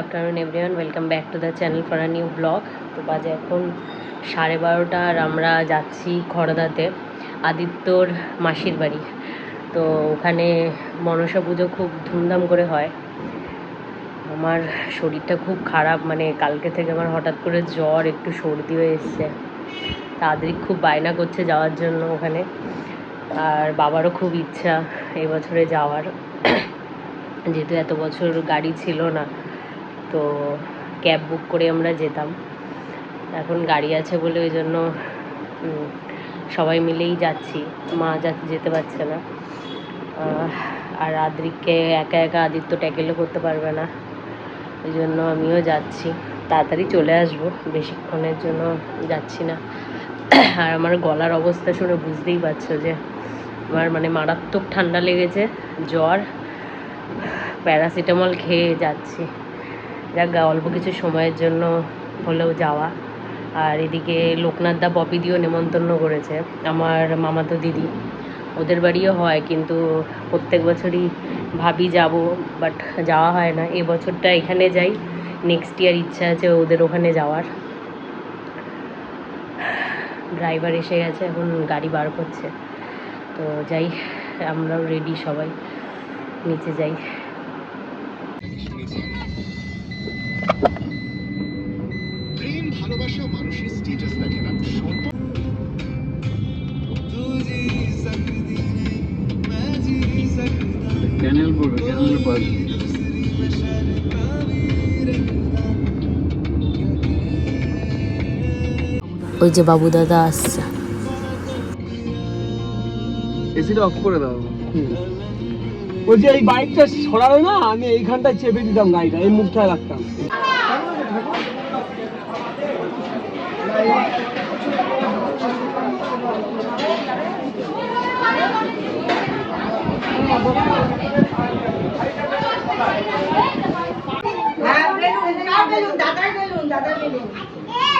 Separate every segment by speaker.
Speaker 1: Afternoon everyone welcome back to the channel for a new vlog তো বাজে এখন সাড়ে বারোটা আর আমরা যাচ্ছি খড়দাতে, আদিত্যর মাসির বাড়ি। তো ওখানে মনসা পুজো খুব ধুমধাম করে হয়। আমার শরীরটা খুব খারাপ মানে কালকে থেকে আমার হঠাৎ করে জ্বর, একটু সর্দি হয়ে এসছে। তাড়াতাড়ি খুব বায়না করছে যাওয়ার জন্য ওখানে। আর বাবারও খুব ইচ্ছা এই বছরে যাওয়ার। যেহেতু এত বছর গাড়ি ছিল না। তো ক্যাব বুক করে আমরা যেতাম। এখন গাড়ি আছে বলে ওই জন্য সবাই মিলেই যাচ্ছি। মা যা যেতে পারছে না। আর আদ্রিককে একা একা আদিত্য ট্যাকেলও করতে পারবে না। ওই জন্য আমিও যাচ্ছি। তাড়াতাড়ি চলে আসব। বেশিক্ষণের জন্য যাচ্ছি না। আর আমার গলার অবস্থা শুনে বুঝতেই পারছ যে, আমার মানে মারাত্মক ঠান্ডা লেগেছে, জ্বর, প্যারাসিটামল খেয়ে যাচ্ছি। যাক অল্প কিছু সময়ের জন্য হলেও যাওয়া। আর এদিকে লোকনাথ দা পপিদিও নেমন্তন্ন করেছে, আমার মামাতো দিদি। ওদের বাড়িও হয়, কিন্তু প্রত্যেক বছরই ভাবি যাব বাট যাওয়া হয় না। এ বছরটা এখানে যাই নেক্সট ইয়ার ইচ্ছা আছে ওদের ওখানে যাওয়ার। ড্রাইভার এসে গেছে, এখন গাড়ি বার করছে। তো যাই, আমরাও রেডি সবাই, নিচে যাই।
Speaker 2: ক্যানেল পড়বে ক্যানেলের পাশ
Speaker 1: ওই যে বাবু দাদা আসছে।
Speaker 2: এসিটা অফ করে দাও।
Speaker 3: বলছি এই বাইকটা সরাবে না আমি এইখানটায় চেপে দিতাম গাড়িটা এই মুখটা রাখতাম।
Speaker 4: হ্যাঁ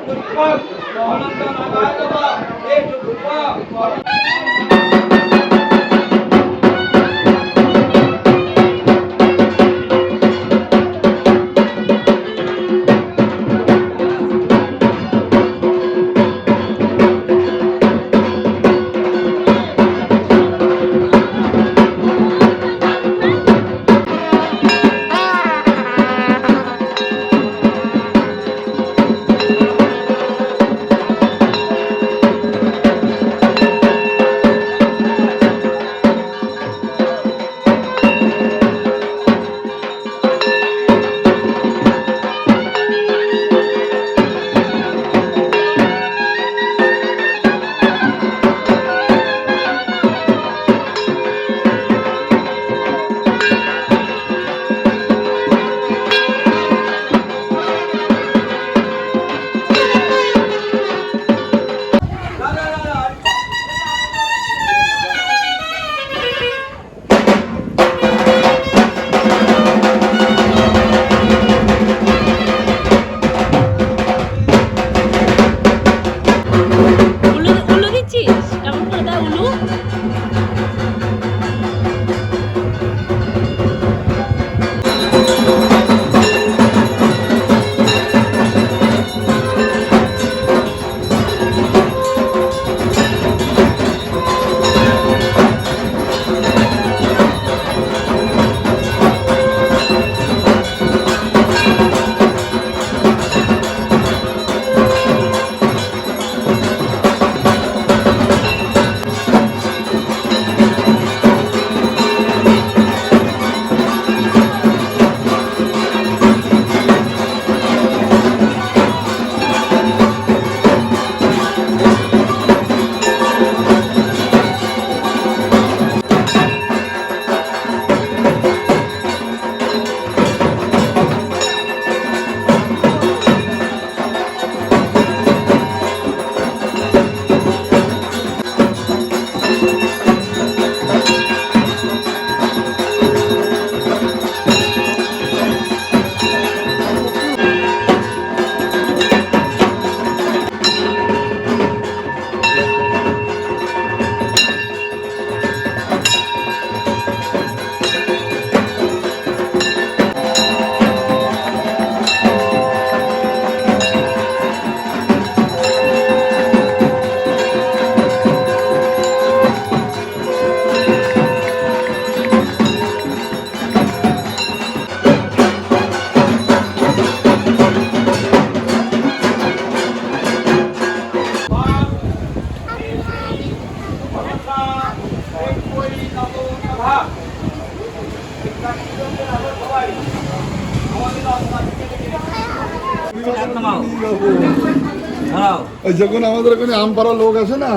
Speaker 2: দুর্গম মহানন্দ নাগায় এই
Speaker 5: দুর্গম যখন আমাদের ওখানে আম পাড়া লোক আছে না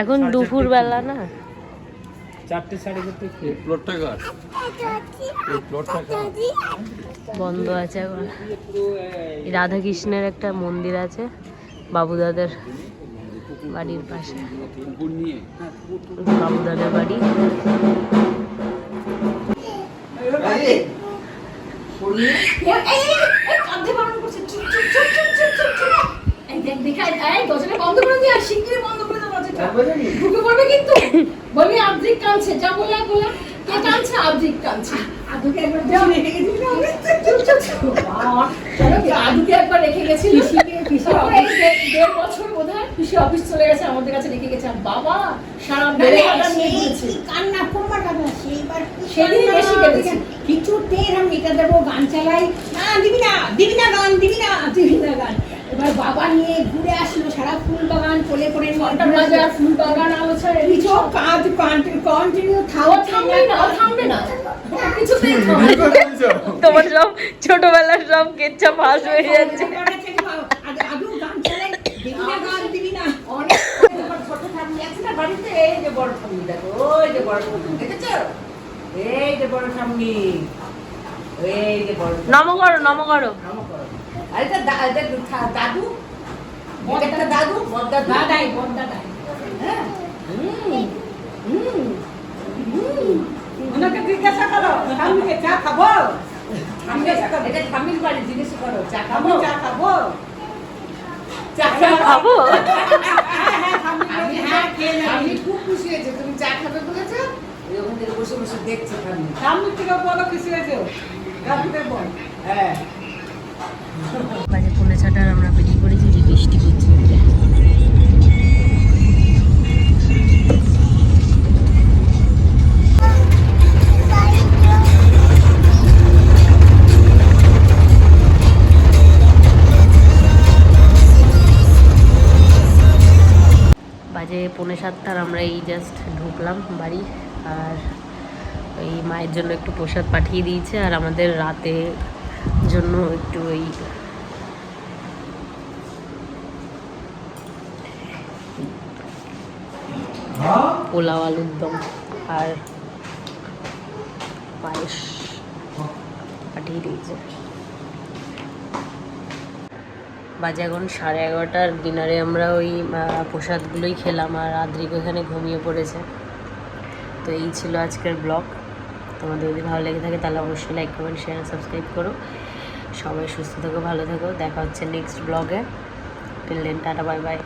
Speaker 1: এখন দুপুর বেলা না
Speaker 3: চারটে সাড়ে চারটে
Speaker 2: প্লটটা কার এই প্লটটা কার
Speaker 1: বন্ধ আছে এখন এই রাধাকৃষ্ণের একটা মন্দির আছে বাবুদাদের বাড়ির পাশে বাবুদাদের বাড়ি
Speaker 4: এই, এই, এই, এই, কাঁদতে বারণ করছে। চুপ, চুপ, চুপ, চুপ, চুপ, চুপ, চুপ। এই দেখ, দেখা, বন্ধ করে দিয়ে শিগগিরই বন্ধ। ঢুকে পড়বে কিন্তু। বলবি আদ্রিক কাঁদছে, যা বলে বলে, কে কাঁদছে? আদ্রিক কাঁদছে। আদুকে একবার যাও, রেখে গেছিলি না? চুপ, চুপ, চুপ। বাবা, জানো কি, আদুকে একবার রেখে গেছিলি। দেড়- দেড় বছর বোধহয় পিসি অফিস চলে গেছে আমাদের কাছে রেখে গেছে আর বাবা সারা বেড়ে কাটা নিয়ে ঘুরেছে
Speaker 6: কান্না করবার কথা সেইবার
Speaker 4: সেদিনই বেশি কেঁদেছে।
Speaker 6: কিছুতে এরকম এটা দেবো গান চালাই না দিবি না দিবি না গান দিবি না দিবি না গান এবার বাবা নিয়ে ঘুরে আসলো সারা ফুল বাগান কোলে করে
Speaker 4: ফুল বাগান আলোচনা
Speaker 6: কিছু কাজ কন্টিনিউ
Speaker 4: থামবে না থামবে না। কিছুতেই থামবে
Speaker 1: তোমার সব ছোটবেলার সব কেচ্ছা ফাঁস হয়ে যাচ্ছে।
Speaker 4: তোমার ছোট ঠাম্মি আছে না বাড়িতে? এই যে বড় ঠাম্মি দেখো ওই যে বড় ঠাম্মি দেখেছ? এই যে বড় ঠাম্মি এই যে বড় ঠাম্মি।
Speaker 1: নম করো নম করো।
Speaker 4: নামও করো। আর এটা দাদু? একটা দাদু বদ্দা দাদাই বদ্দা হ্যাঁ। হুম হুম হুম।
Speaker 6: ওনাকে জিজ্ঞাসা করো ঠাম্মিকে চা খাব?
Speaker 4: এটা ঠাম্মির বাড়ি জিজ্ঞেস করো চা খাব।
Speaker 6: চা খাব?
Speaker 4: চা
Speaker 1: খাব।
Speaker 4: আমি হ্যাঁ খেয়ে খুব খুশি হয়েছে তুমি চা খাবে বলেছ? ওখান থেকে বসে বসে দেখছে ঠাম্মি
Speaker 6: ঠাম্মির থেকে বলো খুশি হয়েছে। রাখতে বল।
Speaker 1: জন্য একটু প্রসাদ পাঠিয়ে দিয়েছে আর আমাদের রাতে জন্য একটু ওই পোলাও আলুর দম আর পায়েস পাঠিয়ে দিয়েছে। বাজে এখন সাড়ে এগারোটার ডিনারে আমরা ওই প্রসাদগুলোই খেলাম আর আদ্রিক ওখানে ঘুমিয়ে পড়েছে। তো এই ছিল আজকের ব্লগ। তোমাদের যদি ভালো লেগে থাকে তাহলে অবশ্যই লাইক কমেন্ট শেয়ার সাবস্ক্রাইব করো। সবাই সুস্থ থেকো, ভালো থেকো। দেখা হচ্ছে নেক্সট ব্লগে টিল টাটা বাই বাই